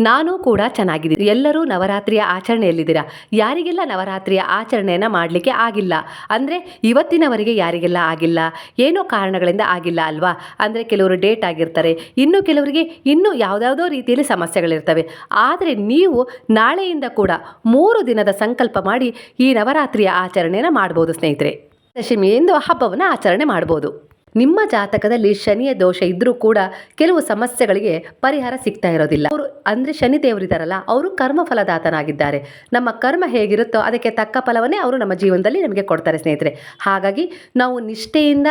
ನಾನು ಕೂಡ ಚೆನ್ನಾಗಿದ್ದೀನಿ. ಎಲ್ಲರೂ ನವರಾತ್ರಿಯ ಆಚರಣೆಯಲ್ಲಿದ್ದೀರಾ? ಯಾರಿಗೆಲ್ಲ ನವರಾತ್ರಿಯ ಆಚರಣೆಯನ್ನು ಮಾಡಲಿಕ್ಕೆ ಆಗಿಲ್ಲ? ಅಂದರೆ ಇವತ್ತಿನವರೆಗೆ ಯಾರಿಗೆಲ್ಲ ಆಗಿಲ್ಲ? ಏನೋ ಕಾರಣಗಳಿಂದ ಆಗಿಲ್ಲ ಅಲ್ವಾ? ಅಂದರೆ ಕೆಲವರು ಡೇಟ್ ಆಗಿರ್ತಾರೆ. ಇನ್ನು ಕೆಲವರಿಗೆ ಇನ್ನೂ ಯಾವುದಾವುದೋ ರೀತಿಯಲ್ಲಿ ಸಮಸ್ಯೆಗಳಿರ್ತವೆ. ಆದರೆ ನೀವು ನಾಳೆಯಿಂದ ಕೂಡ ಮೂರು ದಿನದ ಸಂಕಲ್ಪ ಮಾಡಿ ಈ ನವರಾತ್ರಿಯ ಆಚರಣೆಯನ್ನು ಮಾಡ್ಬೋದು ಸ್ನೇಹಿತರೆ. ದಶಮಿ ಎಂದು ಹಬ್ಬವನ್ನು ಆಚರಣೆ ಮಾಡ್ಬೋದು. ನಿಮ್ಮ ಜಾತಕದಲ್ಲಿ ಶನಿಯ ದೋಷ ಇದ್ರೂ ಕೂಡ ಕೆಲವು ಸಮಸ್ಯೆಗಳಿಗೆ ಪರಿಹಾರ ಸಿಗ್ತಾ ಇರೋದಿಲ್ಲ. ಅವರು ಅಂದರೆ ಶನಿ ದೇವರಿದ್ದಾರಲ್ಲ ಅವರು ಕರ್ಮ ಫಲದಾತನಾಗಿದ್ದಾರೆ. ನಮ್ಮ ಕರ್ಮ ಹೇಗಿರುತ್ತೋ ಅದಕ್ಕೆ ತಕ್ಕ ಫಲವನ್ನೇ ಅವರು ನಮ್ಮ ಜೀವನದಲ್ಲಿ ನಮಗೆ ಕೊಡ್ತಾರೆ ಸ್ನೇಹಿತರೆ. ಹಾಗಾಗಿ ನಾವು ನಿಷ್ಠೆಯಿಂದ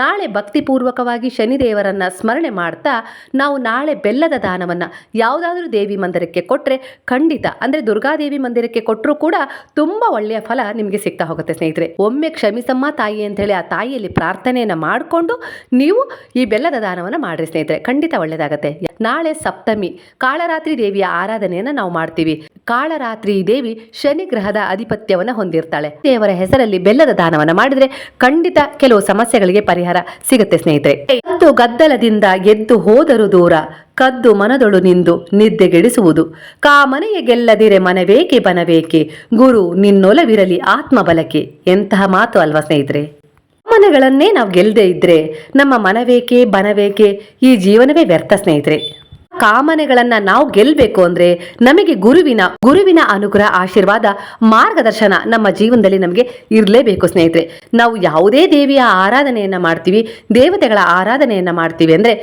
ನಾಳೆ ಭಕ್ತಿಪೂರ್ವಕವಾಗಿ ಶನಿ ದೇವರನ್ನ ಸ್ಮರಣೆ ಮಾಡ್ತಾ, ನಾವು ನಾಳೆ ಬೆಲ್ಲದ ದಾನವನ್ನು ಯಾವುದಾದ್ರೂ ದೇವಿ ಮಂದಿರಕ್ಕೆ ಕೊಟ್ಟರೆ ಖಂಡಿತ, ಅಂದರೆ ದುರ್ಗಾದೇವಿ ಮಂದಿರಕ್ಕೆ ಕೊಟ್ಟರೂ ಕೂಡ ತುಂಬ ಒಳ್ಳೆಯ ಫಲ ನಿಮಗೆ ಸಿಗ್ತಾ ಹೋಗುತ್ತೆ ಸ್ನೇಹಿತರೆ. ಒಮ್ಮೆ ಕ್ಷಮಿಸಮ್ಮ ತಾಯಿ ಅಂತ ಹೇಳಿ ಆ ತಾಯಿಯಲ್ಲಿ ಪ್ರಾರ್ಥನೆಯನ್ನು ಮಾಡಿಕೊಂಡು ನೀವು ಈ ಬೆಲ್ಲದ ದಾನವನ್ನು ಮಾಡಿರಿ ಸ್ನೇಹಿತರೆ. ಖಂಡಿತ ಒಳ್ಳೆಯದಾಗತ್ತೆ ನಾಳೆ ಸಪ್ತಮಿ. ಕಾಳರಾತ್ರಿ ದೇವಿಯ ಆರಾಧನೆಯನ್ನು ನಾವು ಮಾಡ್ತೀವಿ. ಕಾಳರಾತ್ರಿ ದೇವಿ ಶನಿ ಗ್ರಹದ ಅಧಿಪತ್ಯವನ್ನು ಹೊಂದಿರ್ತಾಳೆ. ದೇವರ ಹೆಸರಲ್ಲಿ ಬೆಲ್ಲದ ದಾನವನ್ನು ಮಾಡಿದ್ರೆ ಖಂಡಿತ ಕೆಲವು ಸಮಸ್ಯೆಗಳಿಗೆ ಪರಿಹಾರ ಸಿಗುತ್ತೆ ಸ್ನೇಹಿತರೆ. ಮತ್ತು ಗದ್ದಲದಿಂದ ಗೆದ್ದು ಹೋದರು ದೂರ, ಕದ್ದು ಮನದೊಳು ನಿಂದು ನಿದ್ದೆಗೆಡಿಸುವುದು. ಕಾಮನೆಯ ಗೆಲ್ಲದಿರೆ ಮನವೇಕೆ ಬನವೇಕೆ? ಗುರು ನಿನ್ನೊಲವಿರಲಿ ಆತ್ಮಬಲಕೆ ಎಂತಹ ಮಾತು ಅಲ್ವಾ ಸ್ನೇಹಿತರೆ? ಮನಗಳನ್ನೇ ನಾವು ಗೆಲ್ಲದೆ ಇದ್ರೆ ನಮ್ಮ ಮನವೇಕೆ ಬನವೇಕೆ ಈ ಜೀವನವೇ ವ್ಯರ್ಥ ಸ್ನೇಹಿತರೆ. ಕಾಮನೆಗಳನ್ನ ನಾವು ಗೆಲ್ಲಬೇಕು ಅಂದ್ರೆ ನಮಗೆ ಗುರುವಿನ ಗುರುವಿನ ಅನುಗ್ರಹ, ಆಶೀರ್ವಾದ, ಮಾರ್ಗದರ್ಶನ ನಮ್ಮ ಜೀವನದಲ್ಲಿ ನಮಗೆ ಇರಲೇಬೇಕು ಸ್ನೇಹಿತರೆ. ನಾವು ಯಾವುದೇ ದೇವಿಯ ಆರಾಧನೆಯನ್ನ ಮಾಡ್ತೀವಿ, ದೇವತೆಗಳ ಆರಾಧನೆಯನ್ನ ಮಾಡ್ತೀವಿ ಅಂದ್ರೆ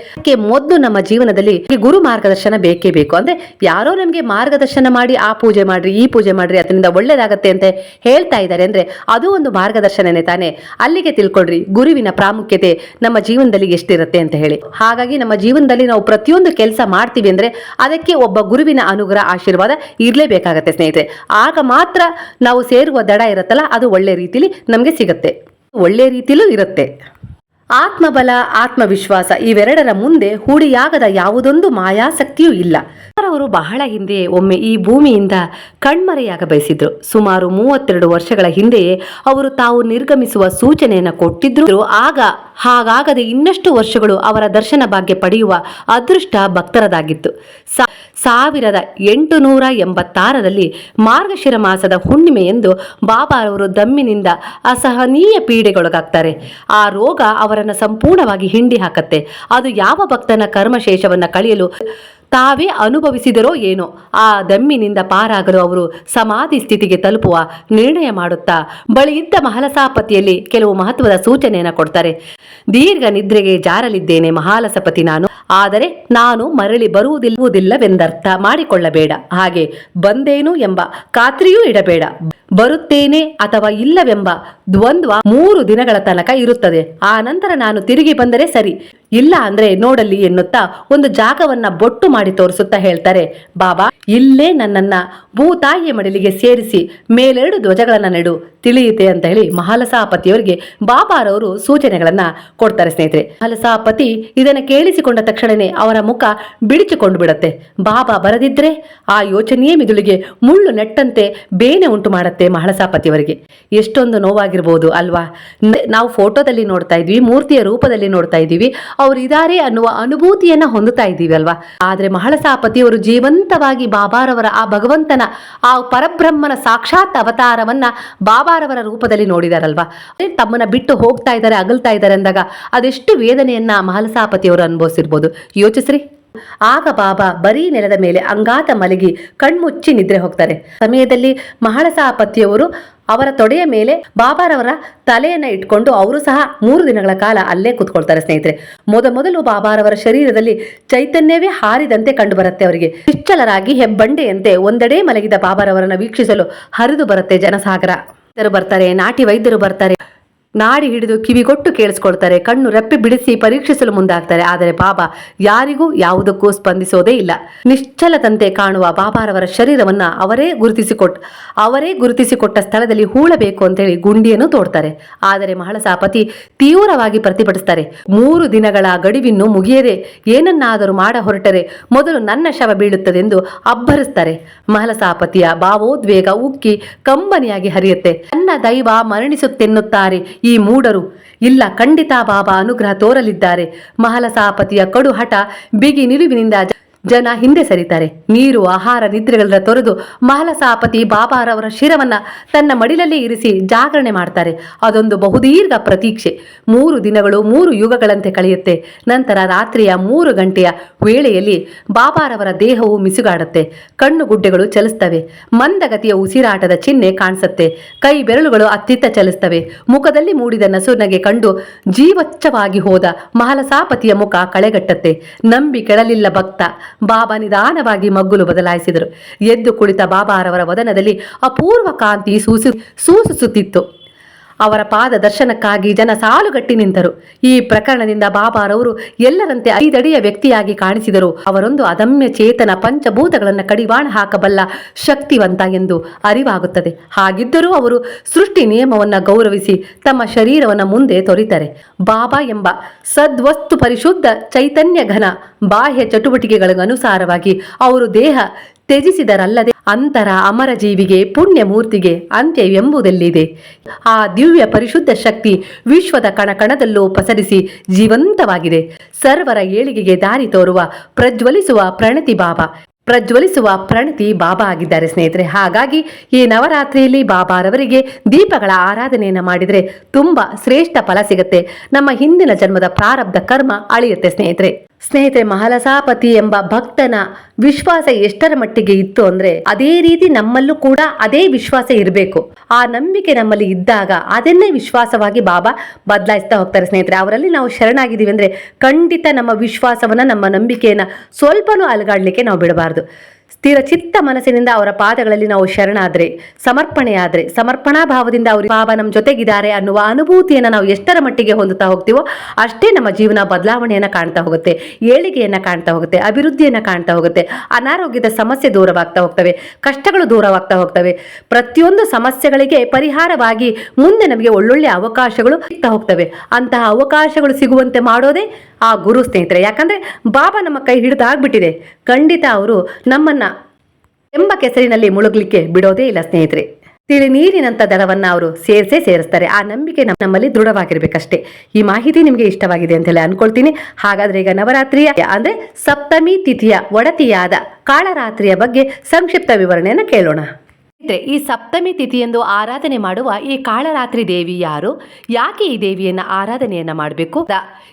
ಮೊದಲು ನಮ್ಮ ಜೀವನದಲ್ಲಿ ಗುರು ಮಾರ್ಗದರ್ಶನ ಬೇಕೇ ಬೇಕು. ಅಂದ್ರೆ ಯಾರೋ ನಮಗೆ ಮಾರ್ಗದರ್ಶನ ಮಾಡಿ ಆ ಪೂಜೆ ಮಾಡ್ರಿ, ಈ ಪೂಜೆ ಮಾಡ್ರಿ, ಅದರಿಂದ ಒಳ್ಳೇದಾಗತ್ತೆ ಅಂತ ಹೇಳ್ತಾ ಇದ್ದಾರೆ ಅಂದ್ರೆ ಅದು ಒಂದು ಮಾರ್ಗದರ್ಶನನೇ ತಾನೆ. ಅಲ್ಲಿಗೆ ತಿಳ್ಕೊಳ್ರಿ, ಗುರುವಿನ ಪ್ರಾಮುಖ್ಯತೆ ನಮ್ಮ ಜೀವನದಲ್ಲಿ ಎಷ್ಟಿರುತ್ತೆ ಅಂತ ಹೇಳಿ. ಹಾಗಾಗಿ ನಮ್ಮ ಜೀವನದಲ್ಲಿ ನಾವು ಪ್ರತಿಯೊಂದು ಕೆಲಸ ಮಾಡ್ತೀವಿ ಅಂದ್ರೆ ಅದಕ್ಕೆ ಒಬ್ಬ ಗುರುವಿನ ಅನುಗ್ರಹ, ಆಶೀರ್ವಾದ ಇರಲೇಬೇಕಾಗತ್ತೆ ಸ್ನೇಹಿತರೆ. ಆಗ ಮಾತ್ರ ನಾವು ಸೇರುವ ದಡ ಇರುತ್ತಲ್ಲ, ಅದು ಒಳ್ಳೆ ರೀತಿಲಿ ನಮಗೆ ಸಿಗುತ್ತೆ. ಒಳ್ಳೆ ರೀತಿಲೂ ಇರುತ್ತೆ. ಆತ್ಮಬಲ, ಆತ್ಮವಿಶ್ವಾಸ ಇವೆರಡರ ಮುಂದೆ ಹೂಡಿಯಾಗದ ಯಾವುದೊಂದು ಮಾಯಾಸಕ್ತಿಯೂ ಇಲ್ಲ. ಅವರು ಬಹಳ ಹಿಂದೆ ಒಮ್ಮೆ ಈ ಭೂಮಿಯಿಂದ ಕಣ್ಮರೆಯಾಗ ಬಯಸಿದ್ರು. ಸುಮಾರು ಮೂವತ್ತೆರಡು ವರ್ಷಗಳ ಹಿಂದೆಯೇ ಅವರು ತಾವು ನಿರ್ಗಮಿಸುವ ಸೂಚನೆಯನ್ನು ಕೊಟ್ಟಿದ್ರು. ಆಗ ಹಾಗಾಗದೆ ಇನ್ನಷ್ಟು ವರ್ಷಗಳು ಅವರ ದರ್ಶನ ಭಾಗ್ಯ ಪಡೆಯುವ ಅದೃಷ್ಟ ಭಕ್ತರದಾಗಿತ್ತು. ಸಾವಿರದ ಎಂಟುನೂರ ಎಂಬತ್ತಾರರಲ್ಲಿ ಮಾರ್ಗಶಿರ ಮಾಸದ ಹುಣ್ಣಿಮೆಯೆಂದು ಬಾಬಾ ಅವರು ದಮ್ಮಿನಿಂದ ಅಸಹನೀಯ ಪೀಡೆಗೊಳಗಾಗ್ತಾರೆ. ಆ ರೋಗ ಅವರನ್ನು ಸಂಪೂರ್ಣವಾಗಿ ಹಿಂಡಿ ಹಾಕತ್ತೆ. ಅದು ಯಾವ ಭಕ್ತನ ಕರ್ಮಶೇಷವನ್ನ ಕಳೆಯಲು ತಾವೇ ಅನುಭವಿಸಿದರೋ ಏನೋ, ಆ ದಮ್ಮಿನಿಂದ ಪಾರಾಗಲು ಅವರು ಸಮಾಧಿ ಸ್ಥಿತಿಗೆ ತಲುಪುವ ನಿರ್ಣಯ ಮಾಡುತ್ತಾ, ಬಳಿ ಇದ್ದ ಮಹಲಸಾಪತಿಯಲ್ಲಿ ಕೆಲವು ಮಹತ್ವದ ಸೂಚನೆಯನ್ನು ಕೊಡ್ತಾರೆ. ದೀರ್ಘ ನಿದ್ರೆಗೆ ಜಾರಲಿದ್ದೇನೆ ಮಹಾಲಸಪತಿ ನಾನು. ಆದರೆ ನಾನು ಮರಳಿ ಬರುವುದಿಲ್ಲವೆಂದರ್ಥ ಮಾಡಿಕೊಳ್ಳಬೇಡ. ಹಾಗೆ ಬಂದೇನು ಎಂಬ ಖಾತ್ರಿಯೂ ಇಡಬೇಡ. ಬರುತ್ತೇನೆ ಅಥವಾ ಇಲ್ಲವೆಂಬ ದ್ವಂದ್ವ ಮೂರು ದಿನಗಳ ತನಕ ಇರುತ್ತದೆ. ಆ ನಂತರ ನಾನು ತಿರುಗಿ ಬಂದರೆ ಸರಿ. ಇಲ್ಲ ಅಂದ್ರೆ ನೋಡಲಿ ಎನ್ನುತ್ತಾ ಒಂದು ಜಾಗವನ್ನ ಬೊಟ್ಟು ಮಾಡಿ ತೋರಿಸುತ್ತಾ ಹೇಳ್ತಾರೆ, ಬಾಬಾ, ಇಲ್ಲೇ ನನ್ನನ್ನ ಭೂತಾಯಿಯ ಮಡಲಿಗೆ ಸೇರಿಸಿ ಮೇಲೆರಡು ಧ್ವಜಗಳನ್ನ ನೆಡು. ತಿಳಿಯುತ್ತೆ ಅಂತ ಹೇಳಿ ಮಹಾಲಸಾಪತಿಯವರಿಗೆ ಬಾಬಾರವರು ಸೂಚನೆಗಳನ್ನ ಕೊಡ್ತಾರೆ ಸ್ನೇಹಿತರೆ. ಮಹಾಲಸಾಪತಿ ಇದನ್ನ ಕೇಳಿಸಿಕೊಂಡ ತಕ್ಷಣನೇ ಅವರ ಮುಖ ಬಿಡಿಚಿಕೊಂಡು ಬಿಡತ್ತೆ. ಬಾಬಾ ಬರದಿದ್ರೆ ಆ ಯೋಚನೆಯೇ ಮಿದುಳಿಗೆ ಮುಳ್ಳು ನೆಟ್ಟಂತೆ ಬೇನೆ ಉಂಟು ಮಾಡುತ್ತೆ ಮಹಳಸಾಪತಿಯವರಿಗೆ. ಎಷ್ಟೊಂದು ನೋವಾಗಿರ್ಬೋದು ಅಲ್ವಾ? ನಾವು ಫೋಟೋದಲ್ಲಿ ನೋಡ್ತಾ ಇದ್ವಿ, ಮೂರ್ತಿಯ ರೂಪದಲ್ಲಿ ನೋಡ್ತಾ ಇದ್ದೀವಿ, ಅವರು ಇದಾರೆ ಅನ್ನುವ ಅನುಭೂತಿಯನ್ನ ಹೊಂದುತ್ತಾ ಇದ್ದೀವಿ ಅಲ್ವಾ? ಆದ್ರೆ ಮಹಳಸಾಪತಿಯವರು ಜೀವಂತವಾಗಿ ಬಾಬಾರವರ ಆ ಭಗವಂತನ, ಆ ಪರಬ್ರಹ್ಮನ ಸಾಕ್ಷಾತ್ ಅವತಾರವನ್ನ ಬಾಬಾರವರ ರೂಪದಲ್ಲಿ ನೋಡಿದಾರಲ್ವಾ? ತಮ್ಮನ್ನ ಬಿಟ್ಟು ಹೋಗ್ತಾ ಇದ್ದಾರೆ, ಅಗಲ್ತಾ ಇದ್ದಾರೆ ಅಂದಾಗ ಅದೆಷ್ಟು ವೇದನೆಯನ್ನ ಮಹಲಸಾಪತಿಯವರು ಅನುಭವಿಸಿರ್ಬೋದು. ಯೋಚಿಸ್ರಿ. ಆಗ ಬಾಬಾ ಬರೀ ನೆಲದ ಮೇಲೆ ಅಂಗಾತ ಮಲಗಿ ಕಣ್ಮುಚ್ಚಿ ನಿದ್ರೆ ಹೋಗ್ತಾರೆ. ಸಮಯದಲ್ಲಿ ಮಹಾಳಸಾಪತಿಯವರು ಅವರ ತೊಡೆಯ ಮೇಲೆ ಬಾಬಾರವರ ತಲೆಯನ್ನ ಇಟ್ಕೊಂಡು ಅವರು ಸಹ ಮೂರು ದಿನಗಳ ಕಾಲ ಅಲ್ಲೇ ಕೂತ್ಕೊಳ್ತಾರೆ ಸ್ನೇಹಿತರೆ. ಮೊದ ಮೊದಲು ಬಾಬಾರವರ ಶರೀರದಲ್ಲಿ ಚೈತನ್ಯವೇ ಹಾರಿದಂತೆ ಕಂಡು ಬರುತ್ತೆ ಅವರಿಗೆ. ನಿಶ್ಚಲರಾಗಿ ಹೆಬ್ಬಂಡೆಯಂತೆ ಒಂದೆಡೆ ಮಲಗಿದ ಬಾಬಾರವರನ್ನ ವೀಕ್ಷಿಸಲು ಹರಿದು ಬರುತ್ತೆ ಜನಸಾಗರ. ಬರ್ತಾರೆ, ನಾಟಿ ವೈದ್ಯರು ಬರ್ತಾರೆ. ನಾಡಿ ಹಿಡಿದು ಕಿವಿಗೊಟ್ಟು ಕೇಳಿಸ್ಕೊಳ್ತಾರೆ, ಕಣ್ಣು ರೆಪ್ಪೆ ಬಿಡಿಸಿ ಪರೀಕ್ಷಿಸಲು ಮುಂದಾಗ್ತಾರೆ. ಆದರೆ ಬಾಬಾ ಯಾರಿಗೂ ಯಾವುದಕ್ಕೂ ಸ್ಪಂದಿಸೋದೇ ಇಲ್ಲ. ನಿಶ್ಚಲದಂತೆ ಕಾಣುವ ಬಾಬಾರವರ ಶರೀರವನ್ನ ಅವರೇ ಗುರುತಿಸಿಕೊಟ್ಟು ಅವರೇ ಗುರುತಿಸಿಕೊಟ್ಟ ಸ್ಥಳದಲ್ಲಿ ಹೂಳಬೇಕು ಅಂತೇಳಿ ಗುಂಡಿಯನ್ನು ತೋಡ್ತಾರೆ. ಆದರೆ ಮಹಳಸಾಪತಿ ತೀವ್ರವಾಗಿ ಪ್ರತಿಭಟಿಸ್ತಾರೆ. ಮೂರು ದಿನಗಳ ಗಡಿವಿನ್ನು ಮುಗಿಯದೆ ಏನನ್ನಾದರೂ ಮಾಡ ಹೊರಟರೆ ಮೊದಲು ನನ್ನ ಶವ ಬೀಳುತ್ತದೆಂದು ಅಬ್ಬರಿಸ್ತಾರೆ. ಮಹಲಸಾಪತಿಯ ಭಾವೋದ್ವೇಗ ಉಕ್ಕಿ ಕಂಬನಿಯಾಗಿ ಹರಿಯುತ್ತೆ. ನನ್ನ ದೈವ ಮರಣಿಸುತ್ತೆನ್ನುತ್ತಾರೆ. ಈ ಮೂಡರು ಇಲ್ಲ ಖಂಡಿತ ಬಾಬಾ ಅನುಗ್ರಹ ತೋರಲಿದ್ದಾರೆ. ಮಹಲಸಾಪತಿಯ ಕಡು ಹಠ ಬಿಗಿ ನಿಲುವಿನಿಂದ ಜನ ಹಿಂದೆ ಸರಿತಾರೆ. ನೀರು, ಆಹಾರ ನಿದ್ರೆಗಳನ್ನ ತೊರೆದು ಮಹಲಸಾಪತಿ ಬಾಬಾರವರ ಶಿರವನ್ನ ತನ್ನ ಮಡಿಲಲ್ಲಿ ಇರಿಸಿ ಜಾಗರಣೆ ಮಾಡ್ತಾರೆ. ಅದೊಂದು ಬಹುದೀರ್ಘ ಪ್ರತೀಕ್ಷೆ. ಮೂರು ದಿನಗಳು, ಮೂರು ಯುಗಗಳಂತೆ ಕಳೆಯುತ್ತೆ. ನಂತರ ರಾತ್ರಿಯ ಮೂರು ಗಂಟೆಯ ವೇಳೆಯಲ್ಲಿ ಬಾಬಾರವರ ದೇಹವು ಮಿಸುಗಾಡುತ್ತೆ. ಕಣ್ಣು ಗುಡ್ಡೆಗಳು ಚಲಿಸ್ತವೆ. ಮಂದಗತಿಯ ಉಸಿರಾಟದ ಚಿಹ್ನೆ ಕಾಣಿಸುತ್ತೆ. ಕೈ ಬೆರಳುಗಳು ಅತ್ತಿತ್ತ ಚಲಿಸ್ತವೆ. ಮುಖದಲ್ಲಿ ಮೂಡಿದ ನಸುನಗೆ ಕಂಡು ಜೀವಚ್ಛವಾಗಿ ಹೋದ ಮಹಲಸಾಪತಿಯ ಮುಖ ಕಳೆಗಟ್ಟತ್ತೆ. ನಂಬಿ ಕೆಳಲಿಲ್ಲ ಭಕ್ತ. ಬಾಬಾ ನಿಧಾನವಾಗಿ ಮಗ್ಗುಲು ಬದಲಾಯಿಸಿದರು. ಎದ್ದು ಕುಳಿತ ಬಾಬಾರವರ ವದನದಲ್ಲಿ ಅಪೂರ್ವ ಕಾಂತಿ ಸೂಸಿ ಸೂಸುತ್ತಿತ್ತು ಅವರ ಪಾದ ದರ್ಶನಕ್ಕಾಗಿ ಜನ ಸಾಲುಗಟ್ಟಿ ನಿಂತರು. ಈ ಪ್ರಕರಣದಿಂದ ಬಾಬಾರವರು ಎಲ್ಲರಂತೆ ಐದಡಿಯ ವ್ಯಕ್ತಿಯಾಗಿ ಕಾಣಿಸಿದರು. ಅವರೊಂದು ಅದಮ್ಯ ಚೇತನ ಪಂಚಭೂತಗಳನ್ನು ಕಡಿವಾಣ ಹಾಕಬಲ್ಲ ಶಕ್ತಿವಂತ ಎಂದು ಅರಿವಾಗುತ್ತದೆ. ಹಾಗಿದ್ದರೂ ಅವರು ಸೃಷ್ಟಿ ನಿಯಮವನ್ನು ಗೌರವಿಸಿ ತಮ್ಮ ಶರೀರವನ್ನು ಮುಂದೆ ತೊರಿತಾರೆ. ಬಾಬಾ ಎಂಬ ಸದ್ವಸ್ತು ಪರಿಶುದ್ಧ ಚೈತನ್ಯ ಘನ ಬಾಹ್ಯ ಚಟುವಟಿಕೆಗಳಿಗನುಸಾರವಾಗಿ ಅವರು ದೇಹ ತ್ಯಜಿಸಿದರಲ್ಲದೆ ಅಂತರ ಅಮರ ಜೀವಿಗೆ ಪುಣ್ಯ ಮೂರ್ತಿಗೆ ಅಂತ್ಯವೆಂಬುದೆಲ್ಲಿದೆ. ಆ ದಿವ್ಯ ಪರಿಶುದ್ಧ ಶಕ್ತಿ ವಿಶ್ವದ ಕಣಕಣದಲ್ಲೂ ಪಸರಿಸಿ ಜೀವಂತವಾಗಿದೆ. ಸರ್ವರ ಏಳಿಗೆಗೆ ದಾರಿ ತೋರುವ ಪ್ರಜ್ವಲಿಸುವ ಪ್ರಣತಿ ಬಾಬಾ. ಪ್ರಜ್ವಲಿಸುವ ಪ್ರಣತಿ ಬಾಬಾ ಆಗಿದ್ದಾರೆ ಸ್ನೇಹಿತರೆ. ಹಾಗಾಗಿ ಈ ನವರಾತ್ರಿಯಲ್ಲಿ ಬಾಬಾರವರಿಗೆ ದೀಪಗಳ ಆರಾಧನೆಯನ್ನು ಮಾಡಿದರೆ ತುಂಬ ಶ್ರೇಷ್ಠ ಫಲ ಸಿಗುತ್ತೆ. ನಮ್ಮ ಹಿಂದಿನ ಜನ್ಮದ ಪ್ರಾರಬ್ಧ ಕರ್ಮ ಅಳಿಯುತ್ತೆ ಸ್ನೇಹಿತರೆ. ಸ್ನೇಹಿತರೆ, ಮಹಾಲಸಾಪತಿ ಎಂಬ ಭಕ್ತನ ವಿಶ್ವಾಸ ಎಷ್ಟರ ಮಟ್ಟಿಗೆ ಇತ್ತು ಅಂದ್ರೆ ಅದೇ ರೀತಿ ನಮ್ಮಲ್ಲೂ ಕೂಡ ಅದೇ ವಿಶ್ವಾಸ ಇರಬೇಕು. ಆ ನಂಬಿಕೆ ನಮ್ಮಲ್ಲಿ ಇದ್ದಾಗ ಅದನ್ನೇ ವಿಶ್ವಾಸವಾಗಿ ಬಾಬಾ ಬದಲಾಯಿಸ್ತಾ ಹೋಗ್ತಾರೆ ಸ್ನೇಹಿತರೆ. ಅವರಲ್ಲಿ ನಾವು ಶರಣಾಗಿದ್ದೀವಿ ಅಂದ್ರೆ ಖಂಡಿತ ನಮ್ಮ ವಿಶ್ವಾಸವನ್ನ, ನಮ್ಮ ನಂಬಿಕೆಯನ್ನ ಸ್ವಲ್ಪನೂ ಅಲಗಾಡ್ಲಿಕ್ಕೆ ನಾವು ಬಿಡಬಾರ್ದು. ಸ್ಥಿರ ಚಿತ್ತ ಮನಸ್ಸಿನಿಂದ ಅವರ ಪಾದಗಳಲ್ಲಿ ನಾವು ಶರಣಾದ್ರೆ, ಸಮರ್ಪಣೆಯಾದ್ರೆ ಸಮರ್ಪಣಾ ಭಾವದಿಂದ ಅವರು ಬಾಬಾ ನಮ್ಮ ಜೊತೆಗಿದ್ದಾರೆ ಅನ್ನುವ ಅನುಭೂತಿಯನ್ನು ನಾವು ಎಷ್ಟರ ಮಟ್ಟಿಗೆ ಹೊಂದುತ್ತಾ ಹೋಗ್ತೀವೋ ಅಷ್ಟೇ ನಮ್ಮ ಜೀವನ ಬದಲಾವಣೆಯನ್ನು ಕಾಣ್ತಾ ಹೋಗುತ್ತೆ, ಏಳಿಗೆಯನ್ನು ಕಾಣ್ತಾ ಹೋಗುತ್ತೆ, ಅಭಿವೃದ್ಧಿಯನ್ನು ಕಾಣ್ತಾ ಹೋಗುತ್ತೆ, ಅನಾರೋಗ್ಯದ ಸಮಸ್ಯೆ ದೂರವಾಗ್ತಾ ಹೋಗ್ತವೆ, ಕಷ್ಟಗಳು ದೂರವಾಗ್ತಾ ಹೋಗ್ತವೆ, ಪ್ರತಿಯೊಂದು ಸಮಸ್ಯೆಗಳಿಗೆ ಪರಿಹಾರವಾಗಿ ಮುಂದೆ ನಮಗೆ ಒಳ್ಳೊಳ್ಳೆ ಅವಕಾಶಗಳು ಸಿಗ್ತಾ ಹೋಗ್ತವೆ. ಅಂತಹ ಅವಕಾಶಗಳು ಸಿಗುವಂತೆ ಮಾಡೋದೇ ಆ ಗುರು ಸ್ನೇಹಿತರೆ, ಯಾಕಂದ್ರೆ ಬಾಬಾ ನಮ್ಮ ಕೈ ಹಿಡಿದಾಗ್ಬಿಟ್ಟಿದೆ. ಖಂಡಿತ ಅವರು ನಮ್ಮನ್ನ ಎಂಬ ಕೆಸರಿನಲ್ಲಿ ಮುಳುಗ್ಲಿಕ್ಕೆ ಬಿಡೋದೇ ಇಲ್ಲ ಸ್ನೇಹಿತರೆ. ತಿಳಿ ನೀರಿನಂಥ ದಳವನ್ನ ಅವರು ಸೇರಿಸೇ ಸೇರಿಸ್ತಾರೆ. ಆ ನಂಬಿಕೆ ನಮ್ಮ ನಮ್ಮಲ್ಲಿ ದೃಢವಾಗಿರ್ಬೇಕಷ್ಟೇ. ಈ ಮಾಹಿತಿ ನಿಮಗೆ ಇಷ್ಟವಾಗಿದೆ ಅಂತ ಹೇಳಿ ಅನ್ಕೊಳ್ತೀನಿ. ಹಾಗಾದ್ರೆ ಈಗ ನವರಾತ್ರಿಯ ಅಂದ್ರೆ ಸಪ್ತಮಿ ತಿಥಿಯ ಒಡತಿಯಾದ ಕಾಳರಾತ್ರಿಯ ಬಗ್ಗೆ ಸಂಕ್ಷಿಪ್ತ ವಿವರಣೆಯನ್ನು ಕೇಳೋಣ. ಈ ಸಪ್ತಮಿ ತಿಥಿಯಂದು ಆರಾಧನೆ ಮಾಡುವ ಈ ಕಾಳರಾತ್ರಿ ದೇವಿ ಯಾರು? ಯಾಕೆ ಈ ದೇವಿಯನ್ನ ಆರಾಧನೆಯನ್ನ ಮಾಡಬೇಕು?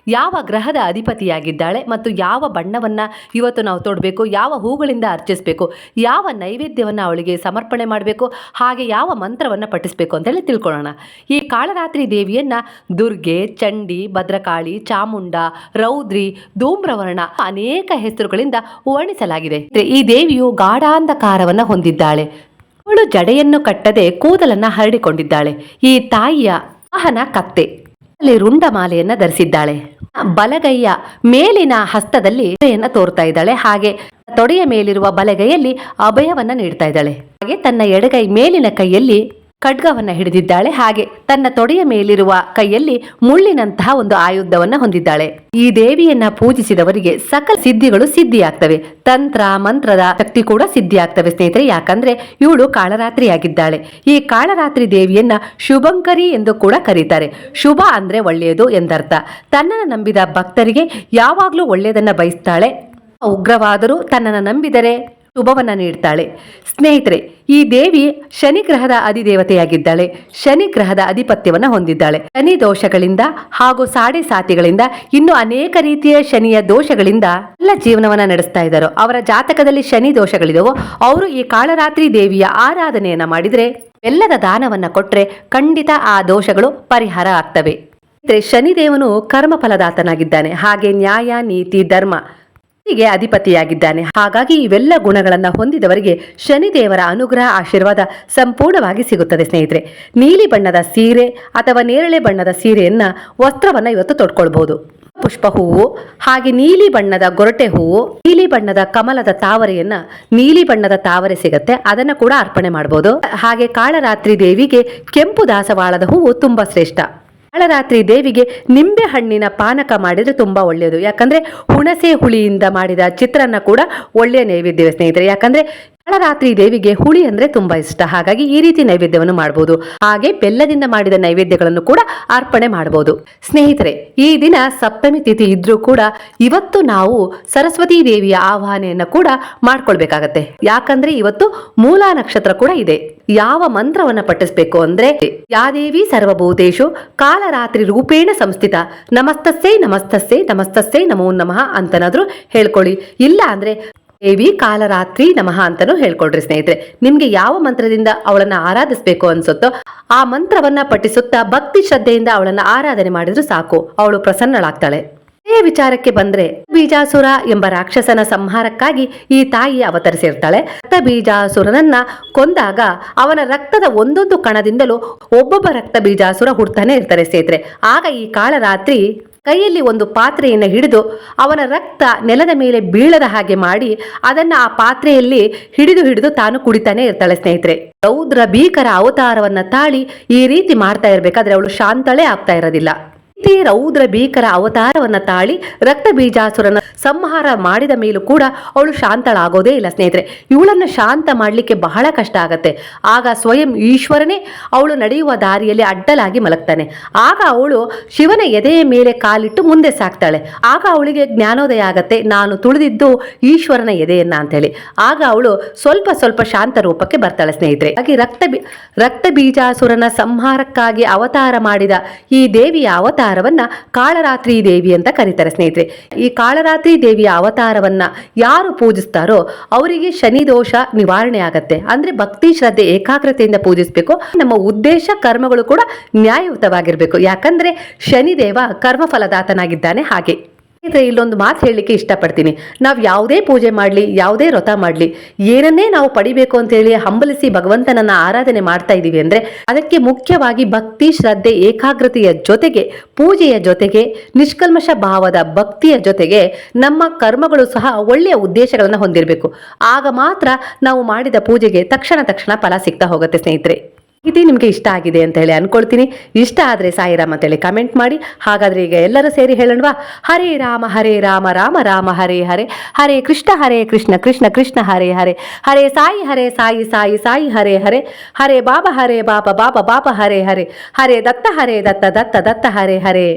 ಯಾವ ಗ್ರಹದ ಅಧಿಪತಿಯಾಗಿದ್ದಾಳೆ ಮತ್ತು ಯಾವ ಬಣ್ಣವನ್ನ ಇವತ್ತು ನಾವು ತೊಡಬೇಕು, ಯಾವ ಹೂಗಳಿಂದ ಅರ್ಚಿಸಬೇಕು, ಯಾವ ನೈವೇದ್ಯವನ್ನ ಅವಳಿಗೆ ಸಮರ್ಪಣೆ ಮಾಡಬೇಕು, ಹಾಗೆ ಯಾವ ಮಂತ್ರವನ್ನ ಪಠಿಸಬೇಕು ಅಂತೇಳಿ ತಿಳ್ಕೊಳ್ಳೋಣ. ಈ ಕಾಳರಾತ್ರಿ ದೇವಿಯನ್ನ ದುರ್ಗೆ, ಚಂಡಿ, ಭದ್ರಕಾಳಿ, ಚಾಮುಂಡ, ರೌದ್ರಿ, ಧೂಮ್ರವರ್ಣ ಅನೇಕ ಹೆಸರುಗಳಿಂದ ವರ್ಣಿಸಲಾಗಿದೆ. ಈ ದೇವಿಯು ಗಾಢಾಂಧಕಾರವನ್ನ ಹೊಂದಿದ್ದಾಳೆ. ಅವಳು ಜಡೆಯನ್ನು ಕಟ್ಟದೆ ಕೂದಲನ್ನ ಹರಡಿಕೊಂಡಿದ್ದಾಳೆ. ಈ ತಾಯಿಯ ವಾಹನ ಕತ್ತೆ. ಅಲ್ಲಿ ರುಂಡ ಮಾಲೆಯನ್ನ ಧರಿಸಿದ್ದಾಳೆ. ಬಲಗೈಯ ಮೇಲಿನ ಹಸ್ತದಲ್ಲಿ ಅಭಯನ್ನ ತೋರ್ತಾ ಇದ್ದಾಳೆ. ಹಾಗೆ ತೊಡೆಯ ಮೇಲಿರುವ ಬಲಗೈಯಲ್ಲಿ ಅಭಯವನ್ನ ನೀಡ್ತಾ ಇದ್ದಾಳೆ. ಹಾಗೆ ತನ್ನ ಎಡಗೈ ಮೇಲಿನ ಕೈಯಲ್ಲಿ ಖಡ್ಗವನ್ನ ಹಿಡಿದಿದ್ದಾಳೆ. ಹಾಗೆ ತನ್ನ ತೊಡೆಯ ಮೇಲಿರುವ ಕೈಯಲ್ಲಿ ಮುಳ್ಳಿನಂತಹ ಒಂದು ಆಯುಧವನ್ನ ಹೊಂದಿದ್ದಾಳೆ. ಈ ದೇವಿಯನ್ನ ಪೂಜಿಸಿದವರಿಗೆ ಸಕಲ ಸಿದ್ಧಿಗಳು ಸಿದ್ಧಿಯಾಗ್ತವೆ. ತಂತ್ರ, ಮಂತ್ರದ ಶಕ್ತಿ ಕೂಡ ಸಿದ್ಧಿಯಾಗ್ತವೆ ಸ್ನೇಹಿತರೆ. ಯಾಕಂದ್ರೆ ಇವಳು ಕಾಳರಾತ್ರಿಯಾಗಿದ್ದಾಳೆ. ಈ ಕಾಳರಾತ್ರಿ ದೇವಿಯನ್ನ ಶುಭಂಕರಿ ಎಂದು ಕೂಡ ಕರೀತಾರೆ. ಶುಭ ಅಂದ್ರೆ ಒಳ್ಳೆಯದು ಎಂದರ್ಥ. ತನ್ನನ್ನು ನಂಬಿದ ಭಕ್ತರಿಗೆ ಯಾವಾಗಲೂ ಒಳ್ಳೆಯದನ್ನ ಬಯಸ್ತಾಳೆ. ಉಗ್ರವಾದರೂ ತನ್ನನ್ನು ನಂಬಿದರೆ ಶುಭವನ್ನ ನೀಡ್ತಾಳೆ. ಸ್ನೇಹಿತರೆ, ಈ ದೇವಿ ಶನಿ ಗ್ರಹದ ಅಧಿದೇವತೆಯಾಗಿದ್ದಾಳೆ. ಶನಿ ಗ್ರಹದ ಅಧಿಪತ್ಯವನ್ನು ಹೊಂದಿದ್ದಾಳೆ. ಶನಿ ದೋಷಗಳಿಂದ ಹಾಗೂ ಸಾಡೆ ಸಾತಿಗಳಿಂದ ಇನ್ನು ಅನೇಕ ರೀತಿಯ ಶನಿಯ ದೋಷಗಳಿಂದ ಎಲ್ಲ ಜೀವನವನ್ನ ನಡೆಸ್ತಾ ಇದ್ದಾರೋ. ಅವರ ಜಾತಕದಲ್ಲಿ ಶನಿ ದೋಷಗಳಿದವೋ, ಅವರು ಈ ಕಾಳರಾತ್ರಿ ದೇವಿಯ ಆರಾಧನೆಯನ್ನ ಮಾಡಿದ್ರೆ ಎಲ್ಲದ ದಾನವನ್ನ ಕೊಟ್ರೆ ಖಂಡಿತ ಆ ದೋಷಗಳು ಪರಿಹಾರ ಆಗ್ತವೆ. ಶನಿದೇವನು ಕರ್ಮ ಫಲದಾತನಾಗಿದ್ದಾನೆ ಹಾಗೆ ನ್ಯಾಯ, ನೀತಿ, ಧರ್ಮ ಹೀಗೆ ಅಧಿಪತಿಯಾಗಿದ್ದಾನೆ. ಹಾಗಾಗಿ ಇವೆಲ್ಲ ಗುಣಗಳನ್ನು ಹೊಂದಿದವರಿಗೆ ಶನಿದೇವರ ಅನುಗ್ರಹ, ಆಶೀರ್ವಾದ ಸಂಪೂರ್ಣವಾಗಿ ಸಿಗುತ್ತದೆ ಸ್ನೇಹಿತರೆ. ನೀಲಿ ಬಣ್ಣದ ಸೀರೆ ಅಥವಾ ನೇರಳೆ ಬಣ್ಣದ ಸೀರೆಯನ್ನ ವಸ್ತ್ರವನ್ನ ಇವತ್ತು ತೊಡ್ಕೊಳ್ಬಹುದು ಪುಷ್ಪ ಹೂವು, ಹಾಗೆ ನೀಲಿ ಬಣ್ಣದ ಗೊರಟೆ ಹೂವು, ನೀಲಿ ಬಣ್ಣದ ಕಮಲದ ತಾವರೆಯನ್ನ ನೀಲಿ ಬಣ್ಣದ ತಾವರೆ ಸಿಗತ್ತೆ. ಅದನ್ನ ಕೂಡ ಅರ್ಪಣೆ ಮಾಡಬಹುದು ಹಾಗೆ ಕಾಳರಾತ್ರಿ ದೇವಿಗೆ ಕೆಂಪು ದಾಸವಾಳದ ಹೂವು ತುಂಬಾ ಶ್ರೇಷ್ಠ. ಕಾಳರಾತ್ರಿ ದೇವಿಗೆ ನಿಂಬೆ ಹಣ್ಣಿನ ಪಾನಕ ಮಾಡಿದರೆ ತುಂಬ ಒಳ್ಳೆಯದು. ಯಾಕಂದರೆ ಹುಣಸೆ ಹುಳಿಯಿಂದ ಮಾಡಿದ ಚಿತ್ರಾನ್ನ ಕೂಡ ಒಳ್ಳೆಯ ನೈವೇದ್ಯ ಸ್ನೇಹಿತರೆ. ಯಾಕಂದ್ರೆ ಕಾಳರಾತ್ರಿ ದೇವಿಗೆ ಹುಳಿ ಅಂದ್ರೆ ತುಂಬಾ ಇಷ್ಟ. ಹಾಗಾಗಿ ಈ ರೀತಿ ನೈವೇದ್ಯವನ್ನು ಮಾಡಬಹುದು ಹಾಗೆ ಬೆಲ್ಲದಿಂದ ಮಾಡಿದ ನೈವೇದ್ಯಗಳನ್ನು ಕೂಡ ಅರ್ಪಣೆ ಮಾಡಬಹುದು ಸ್ನೇಹಿತರೆ, ಈ ದಿನ ಸಪ್ತಮಿ ತಿಥಿ ಇದ್ರೂ ಕೂಡ ಇವತ್ತು ನಾವು ಸರಸ್ವತಿ ದೇವಿಯ ಆವಾಹನೆಯನ್ನ ಕೂಡ ಮಾಡ್ಕೊಳ್ಬೇಕಾಗತ್ತೆ. ಯಾಕಂದ್ರೆ ಇವತ್ತು ಮೂಲ ನಕ್ಷತ್ರ ಕೂಡ ಇದೆ. ಯಾವ ಮಂತ್ರವನ್ನ ಪಠಿಸಬೇಕು ಅಂದ್ರೆ ಯಾದೇವಿ ಸರ್ವಭೂತೇಶು ಕಾಲರಾತ್ರಿ ರೂಪೇಣ ಸಂಸ್ಥಿತ, ನಮಸ್ತಸ್ಸೇ ನಮಸ್ತಸ್ಸೇ ನಮಸ್ತಸ್ಸೇ ನಮೋ ನಮಃ ಅಂತನಾದ್ರೂ ಹೇಳ್ಕೊಳ್ಳಿ. ಇಲ್ಲ ಅಂದ್ರೆ ದೇವಿ ಕಾಲರಾತ್ರಿ ನಮಃ ಅಂತಾನೂ ಹೇಳ್ಕೊಡ್ರಿ ಸ್ನೇಹಿತರೆ. ನಿಮ್ಗೆ ಯಾವ ಮಂತ್ರದಿಂದ ಅವಳನ್ನ ಆರಾಧಿಸಬೇಕು ಅನ್ಸುತ್ತೋ ಆ ಮಂತ್ರವನ್ನ ಪಠಿಸುತ್ತಾ ಭಕ್ತಿ ಶ್ರದ್ಧೆಯಿಂದ ಅವಳನ್ನ ಆರಾಧನೆ ಮಾಡಿದ್ರು ಸಾಕು. ಅವಳು ಪ್ರಸನ್ನಳಾಗ್ತಾಳೆ. ಇದೇ ವಿಚಾರಕ್ಕೆ ಬಂದ್ರೆ ಬೀಜಾಸುರ ಎಂಬ ರಾಕ್ಷಸನ ಸಂಹಾರಕ್ಕಾಗಿ ಈ ತಾಯಿ ಅವತರಿಸಿರ್ತಾಳೆ. ರಕ್ತ ಬೀಜಾಸುರನನ್ನ ಕೊಂದಾಗ ಅವನ ರಕ್ತದ ಒಂದೊಂದು ಕಣದಿಂದಲೂ ಒಬ್ಬೊಬ್ಬ ರಕ್ತ ಬೀಜಾಸುರ ಹುಡ್ತಾನೆ ಇರ್ತಾರೆ ಸ್ನೇಹಿತರೆ. ಆಗ ಈ ಕಾಳರಾತ್ರಿ ಕೈಯಲ್ಲಿ ಒಂದು ಪಾತ್ರೆಯನ್ನು ಹಿಡಿದು ಅವನ ರಕ್ತ ನೆಲದ ಮೇಲೆ ಬೀಳದ ಹಾಗೆ ಮಾಡಿ ಅದನ್ನ ಆ ಪಾತ್ರೆಯಲ್ಲಿ ಹಿಡಿದು ಹಿಡಿದು ತಾನು ಕುಡಿತಾನೆ ಇರ್ತಾಳೆ ಸ್ನೇಹಿತರೆ. ರೌದ್ರ ಭೀಕರ ಅವತಾರವನ್ನ ತಾಳಿ ಈ ರೀತಿ ಮಾಡ್ತಾ ಇರಬೇಕಾದ್ರೆ ಅವಳು ಶಾಂತಳೇ ಆಗ್ತಾ ಇರೋದಿಲ್ಲ. ರೌದ್ರ ಭೀಕರ ಅವತಾರವನ್ನ ತಾಳಿ ರಕ್ತ ಬೀಜಾಸುರನ ಸಂಹಾರ ಮಾಡಿದ ಮೇಲೂ ಕೂಡ ಅವಳು ಶಾಂತಳಾಗೋದೇ ಇಲ್ಲ ಸ್ನೇಹಿತರೆ. ಇವಳನ್ನ ಶಾಂತ ಮಾಡಲಿಕ್ಕೆ ಬಹಳ ಕಷ್ಟ ಆಗತ್ತೆ. ಆಗ ಸ್ವಯಂ ಈಶ್ವರನೇ ಅವಳು ನಡೆಯುವ ದಾರಿಯಲ್ಲಿ ಅಡ್ಡಲಾಗಿ ಮಲಗ್ತಾನೆ. ಆಗ ಅವಳು ಶಿವನ ಎದೆಯ ಮೇಲೆ ಕಾಲಿಟ್ಟು ಮುಂದೆ ಸಾಕ್ತಾಳೆ. ಆಗ ಅವಳಿಗೆ ಜ್ಞಾನೋದಯ ಆಗತ್ತೆ. ನಾನು ತುಳಿದಿದ್ದು ಈಶ್ವರನ ಎದೆಯನ್ನ ಅಂತೇಳಿ ಆಗ ಅವಳು ಸ್ವಲ್ಪ ಸ್ವಲ್ಪ ಶಾಂತ ರೂಪಕ್ಕೆ ಬರ್ತಾಳೆ ಸ್ನೇಹಿತರೆ. ಹಾಗೆ ರಕ್ತ ರಕ್ತ ಬೀಜಾಸುರನ ಸಂಹಾರಕ್ಕಾಗಿ ಅವತಾರ ಮಾಡಿದ ಈ ದೇವಿಯ ಅವತಾರವನ್ನ ಕಾಳರಾತ್ರಿ ದೇವಿ ಅಂತ ಕರೀತಾರೆ, ಸ್ನೇಹಿತರೆ. ಈ ಕಾಳರಾತ್ರಿ ದೇವಿಯ ಅವತಾರವನ್ನ ಯಾರು ಪೂಜಿಸ್ತಾರೋ ಅವರಿಗೆ ಶನಿ ದೋಷ ನಿವಾರಣೆ ಆಗತ್ತೆ. ಅಂದ್ರೆ ಭಕ್ತಿ ಶ್ರದ್ಧೆ ಏಕಾಗ್ರತೆಯಿಂದ ಪೂಜಿಸಬೇಕು. ನಮ್ಮ ಉದ್ದೇಶ, ಕರ್ಮಗಳು ಕೂಡ ನ್ಯಾಯಯುತವಾಗಿರ್ಬೇಕು. ಯಾಕಂದ್ರೆ ಶನಿದೇವ ಕರ್ಮ ಫಲದಾತನಾಗಿದ್ದಾನೆ ಹಾಗೆ. ಇಲ್ಲೊಂದು ಮಾತು ಹೇಳಲಿಕ್ಕೆ ಇಷ್ಟಪಡ್ತೀನಿ. ನಾವು ಯಾವುದೇ ಪೂಜೆ ಮಾಡಲಿ, ಯಾವುದೇ ವ್ರತ ಮಾಡಲಿ, ಏನನ್ನೇ ನಾವು ಪಡಿಬೇಕು ಅಂತೇಳಿ ಹಂಬಲಿಸಿ ಭಗವಂತನನ್ನ ಆರಾಧನೆ ಮಾಡ್ತಾ ಇದ್ದೀವಿ ಅಂದ್ರೆ ಅದಕ್ಕೆ ಮುಖ್ಯವಾಗಿ ಭಕ್ತಿ, ಶ್ರದ್ಧೆ, ಏಕಾಗ್ರತೆಯ ಜೊತೆಗೆ, ಪೂಜೆಯ ಜೊತೆಗೆ, ನಿಷ್ಕಲ್ಮಶ ಭಾವದ ಭಕ್ತಿಯ ಜೊತೆಗೆ ನಮ್ಮ ಕರ್ಮಗಳು ಸಹ ಒಳ್ಳೆಯ ಉದ್ದೇಶಗಳನ್ನು ಹೊಂದಿರಬೇಕು. ಆಗ ಮಾತ್ರ ನಾವು ಮಾಡಿದ ಪೂಜೆಗೆ ತಕ್ಷಣ ತಕ್ಷಣ ಫಲ ಸಿಗ್ತಾ ಹೋಗುತ್ತೆ ಸ್ನೇಹಿತರೆ. ಇದು ನಿಮಗೆ ಇಷ್ಟ ಆಗಿದೆ ಅಂತ ಹೇಳಿ ಅನ್ಕೊಳ್ತೀನಿ. ಇಷ್ಟ ಆದರೆ ಸಾಯಿರಾಮ್ ಅಂತೇಳಿ ಕಮೆಂಟ್ ಮಾಡಿ. ಹಾಗಾದರೆ ಈಗ ಎಲ್ಲರೂ ಸೇರಿ ಹೇಳೋಣವಾ? ಹರೇ ರಾಮ ಹರೇ ರಾಮ ರಾಮ ರಾಮ, ಹರೇ ಹರೇ. ಹರೇ ಕೃಷ್ಣ ಹರೇ ಕೃಷ್ಣ ಕೃಷ್ಣ ಕೃಷ್ಣ, ಹರೇ ಹರೇ. ಹರೇ ಸಾಯಿ ಹರೇ ಸಾಯಿ ಸಾಯಿ ಸಾಯಿ, ಹರೇ ಹರೇ. ಹರೇ ಬಾಬಾ ಹರೇ ಬಾಬಾ ಬಾಬಾ ಬಾಬಾ, ಹರೇ ಹರೇ. ಹರೇ ದತ್ತ ಹರೇ ದತ್ತ ದತ್ತ ದತ್ತ, ಹರೇ ಹರೇ.